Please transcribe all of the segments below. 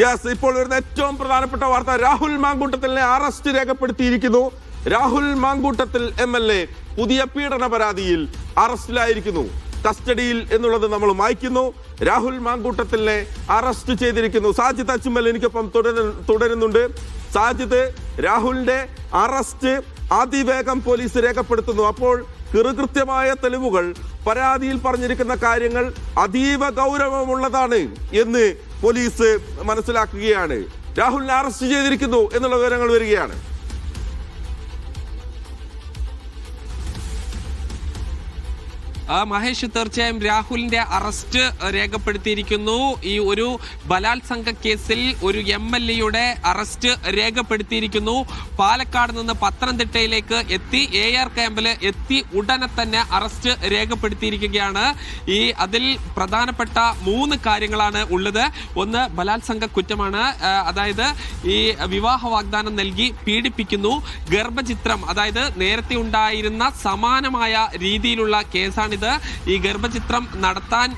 Yes ഇപ്പോൾ വരുന്ന ഏറ്റവും പ്രധാനപ്പെട്ട വാർത്ത. രാഹുൽ മാങ്കൂട്ടത്തിലെ അറസ്റ്റ് രേഖപ്പെടുത്തിയിരിക്കുന്നു. Rahul Mamkootathil M L A പുതിയ പീഡന പരാതിയിൽ അറസ്റ്റിലായിരിക്കുന്നു കസ്റ്റഡിയിൽ എന്നുള്ളത് നമ്മൾ മായ്ക്കുന്നു രാഹുൽ മാങ്കൂട്ടത്തിലെ അറസ്റ്റ് ചെയ്തിരിക്കുന്നു. സാജിദ് അച്ചുമൽ എനിക്കൊപ്പം തുടര തുടരുന്നുണ്ട്. സാജിദ് രാഹുലിന്റെ അറസ്റ്റ് അതിവേഗം പോലീസ് രേഖപ്പെടുത്തുന്നു. അപ്പോൾ കൃത്യമായ തെളിവുകൾ പരാതിയിൽ പറഞ്ഞിരിക്കുന്ന കാര്യങ്ങൾ അതീവ ഗൗരവമുള്ളതാണ് എന്ന് പോലീസ് മനസ്സിലാക്കുകയാണ്. രാഹുലിനെ അറസ്റ്റ് ചെയ്തിരിക്കുന്നു എന്നുള്ള വിവരങ്ങൾ വരികയാണ്. മഹേഷ് തീർച്ചയായും രാഹുലിന്റെ അറസ്റ്റ് രേഖപ്പെടുത്തിയിരിക്കുന്നു. ഈ ഒരു ബലാത്സംഗ കേസിൽ ഒരു എം എൽ എയുടെ അറസ്റ്റ് രേഖപ്പെടുത്തിയിരിക്കുന്നു. പാലക്കാട് നിന്ന് പത്തനംതിട്ടയിലേക്ക് എത്തി എ ആർ ക്യാമ്പിൽ എത്തി ഉടനെ തന്നെ അറസ്റ്റ് രേഖപ്പെടുത്തിയിരിക്കുകയാണ്. ഈ അതിൽ പ്രധാനപ്പെട്ട മൂന്ന് കാര്യങ്ങളാണ് ഉള്ളത്. ഒന്ന് ബലാത്സംഗ കുറ്റമാണ്. അതായത് ഈ വിവാഹ വാഗ്ദാനം നൽകി പീഡിപ്പിക്കുന്നു. ഗർഭചിത്രം അതായത് നേരത്തെ ഉണ്ടായിരുന്ന സമാനമായ രീതിയിലുള്ള കേസാണിത്. ഈ ഗർഭചിത്രം നടത്താൻ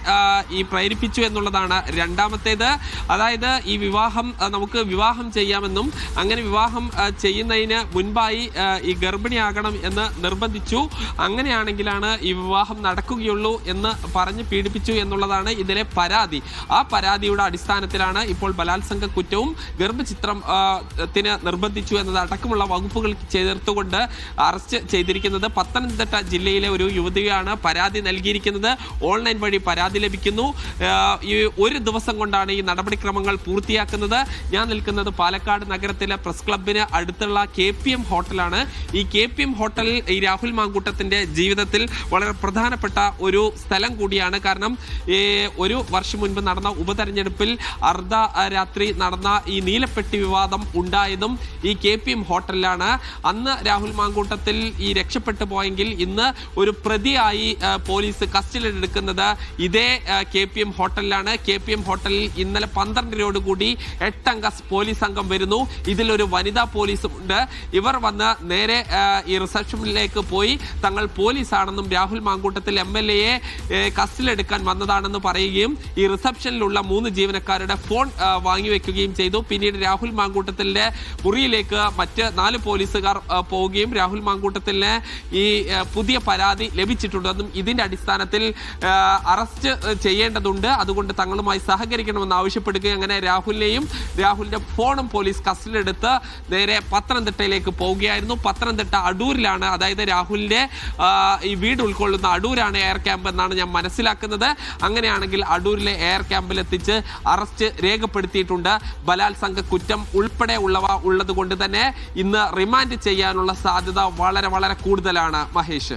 ഈ പ്രേരിപ്പിച്ചു എന്നുള്ളതാണ് രണ്ടാമത്തേത്. അതായത് ഈ വിവാഹം നമുക്ക് വിവാഹം ചെയ്യാമെന്നും അങ്ങനെ വിവാഹം ചെയ്യുന്നതിന് മുൻപായി ഈ ഗർഭിണിയാകണം എന്ന് നിർബന്ധിച്ചു. അങ്ങനെയാണെങ്കിലാണ് ഈ വിവാഹം നടക്കുകയുള്ളൂ എന്ന് പറഞ്ഞ് പീഡിപ്പിച്ചു എന്നുള്ളതാണ് ഇതിലെ പരാതി. ആ പരാതിയുടെ അടിസ്ഥാനത്തിലാണ് ഇപ്പോൾ ബലാത്സംഗ കുറ്റവും ഗർഭചിത്രം ത്തിന് നിർബന്ധിച്ചു എന്നത് അടക്കമുള്ള വകുപ്പുകൾ ചേർത്തുകൊണ്ട് അറസ്റ്റ് ചെയ്തിരിക്കുന്നത്. പത്തനംതിട്ട ജില്ലയിലെ ഒരു യുവതിയാണ് പരാതി നൽകിയിരിക്കുന്നത് ഓൺലൈൻ വഴി പരാതി ലഭിക്കുന്നു. ഈ ഒരു ദിവസം കൊണ്ടാണ് ഈ നടപടിക്രമങ്ങൾ പൂർത്തിയാക്കുന്നത്. ഞാൻ നിൽക്കുന്നത് പാലക്കാട് നഗരത്തിലെ പ്രസ് ക്ലബിന് അടുത്തുള്ള കെ പി എം ഹോട്ടലാണ്. ഈ കെ പി എം ഹോട്ടൽ ഈ രാഹുൽ മാങ്കൂട്ടത്തിന്റെ ജീവിതത്തിൽ വളരെ പ്രധാനപ്പെട്ട ഒരു സ്ഥലം കൂടിയാണ്. കാരണം ഒരു വർഷം മുൻപ് നടന്ന ഉപതെരഞ്ഞെടുപ്പിൽ അർദ്ധ രാത്രി നടന്ന ഈ നീലപ്പെട്ടി വിവാദം ഉണ്ടായതും ഈ കെ പി എം ഹോട്ടലിലാണ്. അന്ന് രാഹുൽ മാങ്കൂട്ടത്തിൽ ഈ രക്ഷപ്പെട്ടു പോയെങ്കിൽ ഇന്ന് ഒരു പ്രതിയായി പോലീസ് കസ്റ്റഡിയിൽ എടുക്കുന്നത് ഇതേ കെ പി എം ഹോട്ടലിലാണ്. കെ പി എം ഹോട്ടലിൽ ഇന്നലെ പന്ത്രണ്ടരയോട് കൂടി എട്ടംഗ പോലീസ് സംഘം വരുന്നു. ഇതിലൊരു വനിതാ പോലീസും ഉണ്ട്. ഇവർ വന്ന് നേരെ ഈ റിസപ്ഷനിലേക്ക് പോയി തങ്ങൾ പോലീസാണെന്നും രാഹുൽ മാങ്കൂട്ടത്തിൽ എം എൽ എയെ കസ്റ്റഡിയിലെടുക്കാൻ വന്നതാണെന്ന് പറയുകയും ഈ റിസപ്ഷനിലുള്ള മൂന്ന് ജീവനക്കാരുടെ ഫോൺ വാങ്ങിവെക്കുകയും ചെയ്തു. പിന്നീട് രാഹുൽ മാങ്കൂട്ടത്തിലെ മുറിയിലേക്ക് മറ്റ് നാല് പോലീസുകാർ പോവുകയും രാഹുൽ മാങ്കൂട്ടത്തിലെ ഈ പുതിയ പരാതി ലഭിച്ചിട്ടുണ്ടെന്നും ഇതിന്റെ അടിസ്ഥാനത്തിൽ അറസ്റ്റ് ചെയ്യേണ്ടതുണ്ട്. അതുകൊണ്ട് തങ്ങളുമായി സഹകരിക്കണമെന്ന് ആവശ്യപ്പെടുകയും അങ്ങനെ രാഹുലിനെയും രാഹുലിന്റെ ഫോണും പോലീസ് കസ്റ്റഡിയിലെടുത്ത് നേരെ പത്തനംതിട്ടയിലേക്ക് പോവുകയായിരുന്നു. പത്തനംതിട്ട അടൂരിലാണ് അതായത് രാഹുലിന്റെ ഈ വീട് ഉൾക്കൊള്ളുന്ന അടൂരാണ് എയർ ക്യാമ്പ് എന്നാണ് ഞാൻ മനസ്സിലാക്കുന്നത്. അങ്ങനെയാണെങ്കിൽ അടൂരിലെ എയർ ക്യാമ്പിൽ എത്തിച്ച് അറസ്റ്റ് രേഖപ്പെടുത്തിയിട്ടുണ്ട്. ബലാത്സംഗ കുറ്റം ഉൾപ്പെടെ ഉള്ളവ ഉള്ളത് കൊണ്ട് തന്നെ ഇന്ന് റിമാൻഡ് ചെയ്യാനുള്ള സാധ്യത വളരെ വളരെ കൂടുതലാണ്. മഹേഷ്.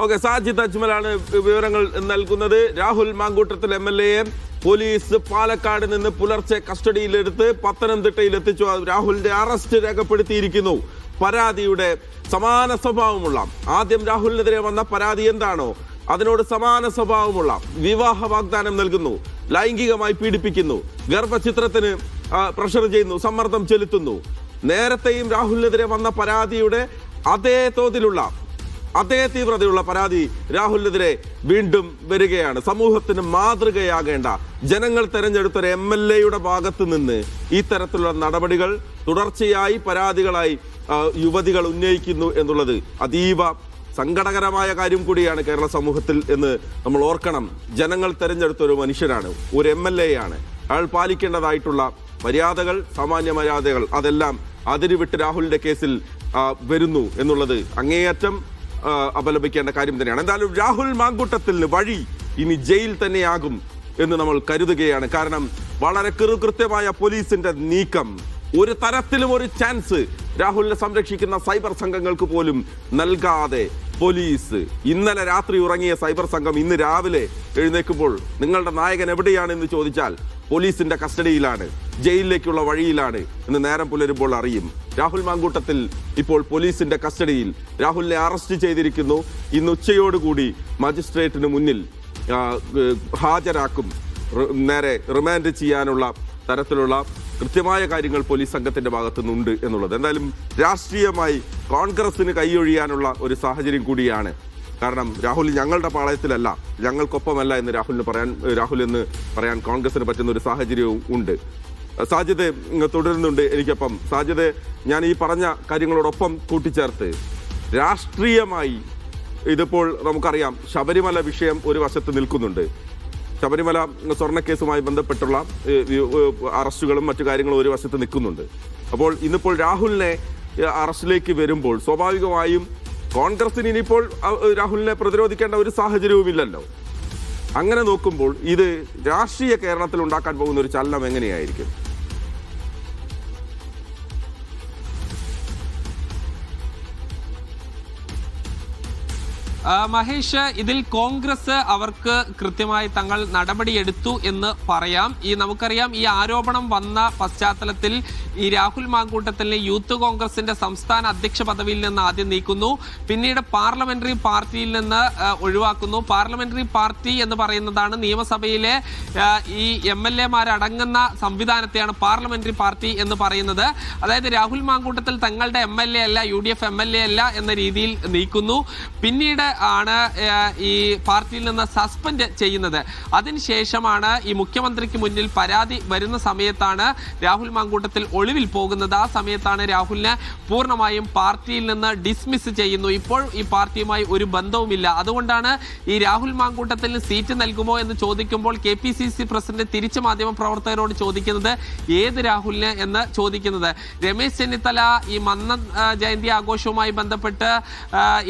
ഓക്കെ സാജിദ് അജ്മലാണ് വിവരങ്ങൾ നൽകുന്നത്. രാഹുൽ മാങ്കൂട്ടത്തിൽ എം എൽ എയെ പോലീസ് പാലക്കാട് നിന്ന് പുലർച്ചെ കസ്റ്റഡിയിലെടുത്ത് പത്തനംതിട്ടയിൽ എത്തിച്ചു രാഹുലിന്റെ അറസ്റ്റ് രേഖപ്പെടുത്തിയിരിക്കുന്നു. പരാതിയുടെ സമാന സ്വഭാവമുള്ള ആദ്യം രാഹുലിനെതിരെ വന്ന പരാതി എന്താണോ അതിനോട് സമാന സ്വഭാവമുള്ള വിവാഹ വാഗ്ദാനം നൽകുന്നു. ലൈംഗികമായി പീഡിപ്പിക്കുന്നു. ഗർഭചിത്രത്തിന് പ്രഷർ ചെയ്യുന്നു. സമ്മർദ്ദം ചെലുത്തുന്നു. നേരത്തെയും രാഹുലിനെതിരെ വന്ന പരാതിയുടെ അതേ തോതിലുള്ള അതേ തീവ്രതയുള്ള പരാതി രാഹുലിനെതിരെ വീണ്ടും വരികയാണ്. സമൂഹത്തിന് മാതൃകയാകേണ്ട ജനങ്ങൾ തെരഞ്ഞെടുത്ത ഒരു എം എൽ എയുടെ ഭാഗത്ത് നിന്ന് ഇത്തരത്തിലുള്ള നടപടികൾ തുടർച്ചയായി പരാതികളായി യുവതികൾ ഉന്നയിക്കുന്നു എന്നുള്ളത് അതീവ സങ്കടകരമായ കാര്യം കൂടിയാണ് കേരള സമൂഹത്തിൽ എന്ന് നമ്മൾ ഓർക്കണം. ജനങ്ങൾ തെരഞ്ഞെടുത്ത ഒരു മനുഷ്യനാണ് ഒരു എം എൽ എ ആണ് അയാൾ പാലിക്കേണ്ടതായിട്ടുള്ള മര്യാദകൾ സാമാന്യ മര്യാദകൾ അതെല്ലാം അതിരുവിട്ട് രാഹുലിന്റെ കേസിൽ വരുന്നു എന്നുള്ളത് അങ്ങേയറ്റം അപലപിക്കേണ്ട കാര്യം തന്നെയാണ്. എന്തായാലും രാഹുൽ മാങ്കൂട്ടത്തിന് വഴി ഇനി ജയിൽ തന്നെയാകും എന്ന് നമ്മൾ കരുതുകയാണ്. കാരണം വളരെ കൃത്യമായ പോലീസിന്റെ നീക്കം ഒരു തരത്തിലും ഒരു ചാൻസ് രാഹുലിനെ സംരക്ഷിക്കുന്ന സൈബർ സംഘങ്ങൾക്ക് പോലും നൽകാതെ പോലീസ് ഇന്നലെ രാത്രി ഉറങ്ങിയ സൈബർ സംഘം ഇന്ന് രാവിലെ എഴുന്നേക്കുമ്പോൾ നിങ്ങളുടെ നായകൻ എവിടെയാണ് എന്ന് ചോദിച്ചാൽ പോലീസിന്റെ കസ്റ്റഡിയിലാണ് ജയിലിലേക്കുള്ള വഴിയിലാണ് എന്ന് നേരം പുലരുമ്പോൾ അറിയും. രാഹുൽ മാങ്കൂട്ടത്തിൽ ഇപ്പോൾ പോലീസിന്റെ കസ്റ്റഡിയിൽ രാഹുലിനെ അറസ്റ്റ് ചെയ്തിരിക്കുന്നു. ഇന്ന് ഉച്ചയോടുകൂടി മജിസ്ട്രേറ്റിന് മുന്നിൽ ഹാജരാക്കും നേരെ റിമാൻഡ് ചെയ്യാനുള്ള തരത്തിലുള്ള കൃത്യമായ കാര്യങ്ങൾ പോലീസ് സംഘത്തിന്റെ ഭാഗത്തുനിന്നുണ്ട് എന്നുള്ളത്. എന്തായാലും രാഷ്ട്രീയമായി കോൺഗ്രസിന് കൈയൊഴിയാനുള്ള ഒരു സാഹചര്യം കൂടിയാണ് കാരണം രാഹുൽ ഞങ്ങളുടെ പാളയത്തിലല്ല ഞങ്ങൾക്കൊപ്പമല്ല എന്ന് രാഹുലിന് പറയാൻ രാഹുൽ എന്ന് പറയാൻ കോൺഗ്രസിന് പറ്റുന്ന ഒരു സാഹചര്യവും ഉണ്ട്. സാധ്യത തുടരുന്നുണ്ട് എനിക്കൊപ്പം. സാധ്യത ഞാൻ ഈ പറഞ്ഞ കാര്യങ്ങളോടൊപ്പം കൂട്ടിച്ചേർത്ത്. രാഷ്ട്രീയമായി ഇതിപ്പോൾ നമുക്കറിയാം ശബരിമല വിഷയം ഒരു വശത്ത് നിൽക്കുന്നുണ്ട്. ശബരിമല സ്വർണക്കേസുമായി ബന്ധപ്പെട്ടുള്ള അറസ്റ്റുകളും മറ്റു കാര്യങ്ങളും ഒരു വശത്ത് നിൽക്കുന്നുണ്ട്. അപ്പോൾ ഇന്നിപ്പോൾ രാഹുലിനെ അറസ്റ്റിലേക്ക് വരുമ്പോൾ സ്വാഭാവികമായും കോൺഗ്രസിന് ഇനിയിപ്പോൾ രാഹുലിനെ പ്രതിരോധിക്കേണ്ട ഒരു സാഹചര്യവുമില്ലല്ലോ. അങ്ങനെ നോക്കുമ്പോൾ ഇത് രാഷ്ട്രീയ കേരളത്തിൽ ഉണ്ടാക്കാൻ പോകുന്ന ഒരു ചലനം എങ്ങനെയായിരിക്കും? മഹേഷ് ഇതിൽ കോൺഗ്രസ് അവർക്ക് കൃത്യമായി തങ്ങൾ നടപടിയെടുത്തു എന്ന് പറയാം. ഈ നമുക്കറിയാം ഈ ആരോപണം വന്ന പശ്ചാത്തലത്തിൽ ഈ രാഹുൽ മാങ്കൂട്ടത്തിലെ യൂത്ത് കോൺഗ്രസിന്റെ സംസ്ഥാന അധ്യക്ഷ പദവിയിൽ നിന്ന് ആദ്യം നീക്കുന്നു. പിന്നീട് പാർലമെന്ററി പാർട്ടിയിൽ നിന്ന് ഒഴിവാക്കുന്നു. പാർലമെന്ററി പാർട്ടി എന്ന് പറയുന്നതാണ് നിയമസഭയിലെ ഈ എം എൽ എമാരടങ്ങുന്ന സംവിധാനത്തെയാണ് പാർലമെന്ററി പാർട്ടി എന്ന് പറയുന്നത്. അതായത് രാഹുൽ മാങ്കൂട്ടത്തിൽ തങ്ങളുടെ എം എൽ എ അല്ല U D F M L A അല്ല എന്ന രീതിയിൽ നീക്കുന്നു. പിന്നീട് ആണ് ഈ പാർട്ടിയിൽ നിന്ന് സസ്പെൻഡ് ചെയ്യുന്നത്. അതിനുശേഷമാണ് ഈ മുഖ്യമന്ത്രിക്ക് മുന്നിൽ പരാതി വരുന്ന സമയത്താണ് രാഹുൽ മാങ്കൂട്ടത്തിൽ ഒളിവിൽ പോകുന്നത്. ആ സമയത്താണ് രാഹുലിനെ പൂർണമായും പാർട്ടിയിൽ നിന്ന് ഡിസ്മിസ് ചെയ്യുന്നു. ഇപ്പോൾ ഈ പാർട്ടിയുമായി ഒരു ബന്ധവുമില്ല. അതുകൊണ്ടാണ് ഈ രാഹുൽ മാങ്കൂട്ടത്തിന് സീറ്റ് നൽകുമോ എന്ന് ചോദിക്കുമ്പോൾ K P C C president തിരിച്ച് മാധ്യമ പ്രവർത്തകരോട് ചോദിക്കുന്നത് ഏത് രാഹുലിനെ എന്ന് ചോദിക്കുന്നത്. രമേശ് ചെന്നിത്തല ഈ മന്ന ജയന്തി ആഘോഷവുമായി ബന്ധപ്പെട്ട്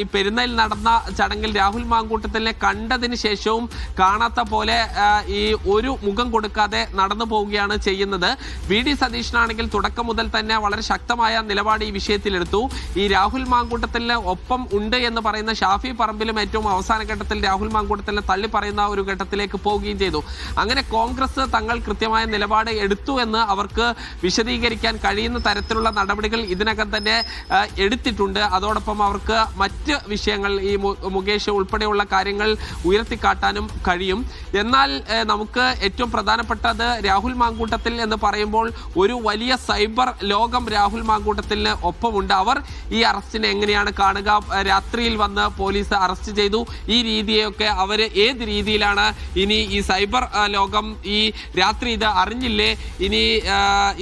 ഈ പെരുന്നയിൽ നടന്ന ചടങ്ങിൽ രാഹുൽ മാങ്കൂട്ടത്തിനെ കണ്ടതിന് ശേഷവും കാണാത്ത പോലെ ഈ ഒരു മുഖം കൊടുക്കാതെ നടന്നു പോവുകയാണ് ചെയ്യുന്നത്. വി ഡി സതീശനാണെങ്കിൽ തുടക്കം മുതൽ തന്നെ വളരെ ശക്തമായ നിലപാട് ഈ വിഷയത്തിലെടുത്തു. ഈ രാഹുൽ മാങ്കൂട്ടത്തിന് ഒപ്പം ഉണ്ട് എന്ന് പറയുന്ന ഷാഫി പറമ്പിലും ഏറ്റവും അവസാന ഘട്ടത്തിൽ രാഹുൽ മാങ്കൂട്ടത്തിനെ തള്ളി പറയുന്ന ഒരു ഘട്ടത്തിലേക്ക് പോവുകയും ചെയ്തു. അങ്ങനെ കോൺഗ്രസ് തങ്ങൾ കൃത്യമായ നിലപാട് എടുത്തു എന്ന് അവർക്ക് വിശദീകരിക്കാൻ കഴിയുന്ന തരത്തിലുള്ള നടപടികൾ ഇതിനകം തന്നെ എടുത്തിട്ടുണ്ട്. അതോടൊപ്പം അവർക്ക് മറ്റ് വിഷയങ്ങൾ ഈ മുകേഷ് ഉൾപ്പെടെയുള്ള കാര്യങ്ങൾ ഉയർത്തിക്കാട്ടാനും കഴിയും. എന്നാൽ നമുക്ക് ഏറ്റവും പ്രധാനപ്പെട്ടത് രാഹുൽ മാങ്കൂട്ടത്തിൽ എന്ന് പറയുമ്പോൾ ഒരു വലിയ സൈബർ ലോകം രാഹുൽ മാങ്കൂട്ടത്തിന് ഒപ്പമുണ്ട്. അവർ ഈ അറസ്റ്റിനെ എങ്ങനെയാണ് കാണുക? രാത്രിയിൽ വന്ന് പോലീസ് അറസ്റ്റ് ചെയ്തു. ഈ രീതിയൊക്കെ അവർ ഏത് രീതിയിലാണ് ഇനി ഈ സൈബർ ലോകം ഈ രാത്രി ഇത് അറിഞ്ഞില്ലേ? ഇനി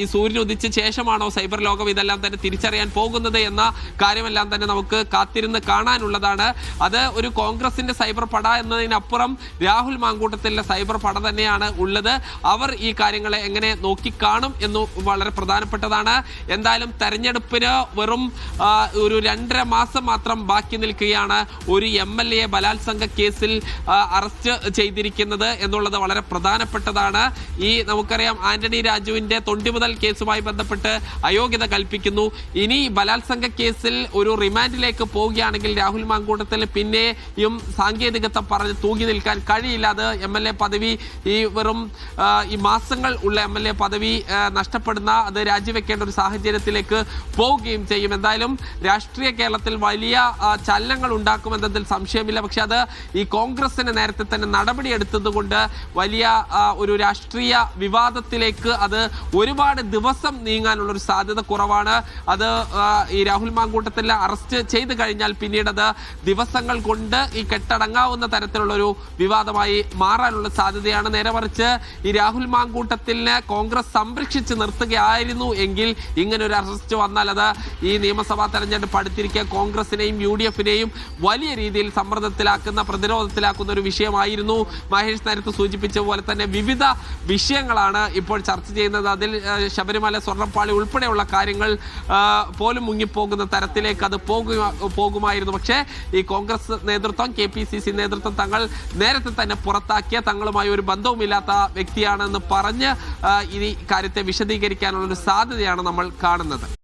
ഈ സൂര്യൻ ഉദിച്ച ശേഷമാണോ സൈബർ ലോകം ഇതെല്ലാം തന്നെ തിരിച്ചറിയാൻ പോകുന്നത് എന്ന കാര്യമെല്ലാം തന്നെ നമുക്ക് കാത്തിരുന്ന് കാണാനുള്ളതാണ്. അത് ഒരു കോൺഗ്രസിന്റെ സൈബർ പട എന്നതിനപ്പുറം രാഹുൽ മാങ്കൂട്ടത്തിലെ സൈബർ പട തന്നെയാണ് ഉള്ളത്. അവർ ഈ കാര്യങ്ങളെ എങ്ങനെ നോക്കിക്കാണും എന്ന് വളരെ പ്രധാനപ്പെട്ടതാണ്. എന്തായാലും തെരഞ്ഞെടുപ്പിന് വെറും ഒരു രണ്ടര മാസം മാത്രം ബാക്കി നിൽക്കുകയാണ് ഒരു എം എൽ എ ബലാത്സംഗ കേസിൽ അറസ്റ്റ് ചെയ്തിരിക്കുന്നത് എന്നുള്ളത് വളരെ പ്രധാനപ്പെട്ടതാണ്. ഈ നമുക്കറിയാം ആന്റണി രാജുവിന്റെ തൊണ്ടി മുതൽ കേസുമായി ബന്ധപ്പെട്ട് അയോഗ്യത കൽപ്പിക്കുന്നു. ഇനി ബലാത്സംഗ കേസിൽ ഒരു റിമാൻഡിലേക്ക് പോവുകയാണെങ്കിൽ രാഹുൽ മാങ്കൂട്ടത്തിൽ പിന്നെയും സാങ്കേതികത്വം പറഞ്ഞ് തൂങ്ങി നിൽക്കാൻ കഴിയില്ല അത് എം എൽ എ പദവി ഈ വെറും ഈ മാസങ്ങൾ ഉള്ള എം എൽ എ പദവി നഷ്ടപ്പെടുന്ന അത് രാജിവെക്കേണ്ട ഒരു സാഹചര്യത്തിലേക്ക് പോവുകയും ചെയ്യും. എന്തായാലും രാഷ്ട്രീയ കേരളത്തിൽ വലിയ ചലനങ്ങൾ ഉണ്ടാക്കുമെന്നതിൽ സംശയമില്ല. പക്ഷെ അത് ഈ കോൺഗ്രസിന് നേരത്തെ തന്നെ നടപടിയെടുത്തതുകൊണ്ട് വലിയ ഒരു രാഷ്ട്രീയ വിവാദത്തിലേക്ക് അത് ഒരുപാട് ദിവസം നീങ്ങാനുള്ള ഒരു സാധ്യത കുറവാണ്. അത് ഈ രാഹുൽ മാങ്കൂട്ടത്തിൽ അറസ്റ്റ് ചെയ്ത് കഴിഞ്ഞാൽ പിന്നീട് അത് ദിവസങ്ങൾ കൊണ്ട് ഈ കെട്ടടങ്ങാവുന്ന തരത്തിലുള്ള ഒരു വിവാദമായി മാറാനുള്ള സാധ്യതയാണ്. നേരെ മറിച്ച് ഈ രാഹുൽ മാങ്കൂട്ടത്തിനെ കോൺഗ്രസ് സംരക്ഷിച്ച് നിർത്തുകയായിരുന്നു എങ്കിൽ ഇങ്ങനെ ഒരു അറസ്റ്റ് വന്നാൽ അത് ഈ നിയമസഭാ തെരഞ്ഞെടുപ്പ് അടുത്തിരിക്കുക കോൺഗ്രസിനെയും യു ഡി എഫിനെയും വലിയ രീതിയിൽ സമ്മർദ്ദത്തിലാക്കുന്ന പ്രതിരോധത്തിലാക്കുന്ന ഒരു വിഷയമായിരുന്നു. മഹേഷ് നേരത്തെ സൂചിപ്പിച്ച പോലെ തന്നെ വിവിധ വിഷയങ്ങളാണ് ഇപ്പോൾ ചർച്ച ചെയ്യുന്നത്. അതിൽ ശബരിമല സ്വർണപ്പാളി ഉൾപ്പെടെയുള്ള കാര്യങ്ങൾ പോലും മുങ്ങിപ്പോകുന്ന തരത്തിലേക്ക് അത് പോകുമായിരുന്നു. പക്ഷേ ഈ കോൺഗ്രസ് നേതൃത്വം കെ പി സി സി നേതൃത്വം തങ്ങൾ നേരത്തെ തന്നെ പുറത്താക്കിയ തങ്ങളുമായി ഒരു ബന്ധവുമില്ലാത്ത വ്യക്തിയാണെന്ന് പറഞ്ഞ് ഈ കാര്യത്തെ വിശദീകരിക്കാനുള്ള ഒരു സാധ്യതയാണ് നമ്മൾ കാണുന്നത്.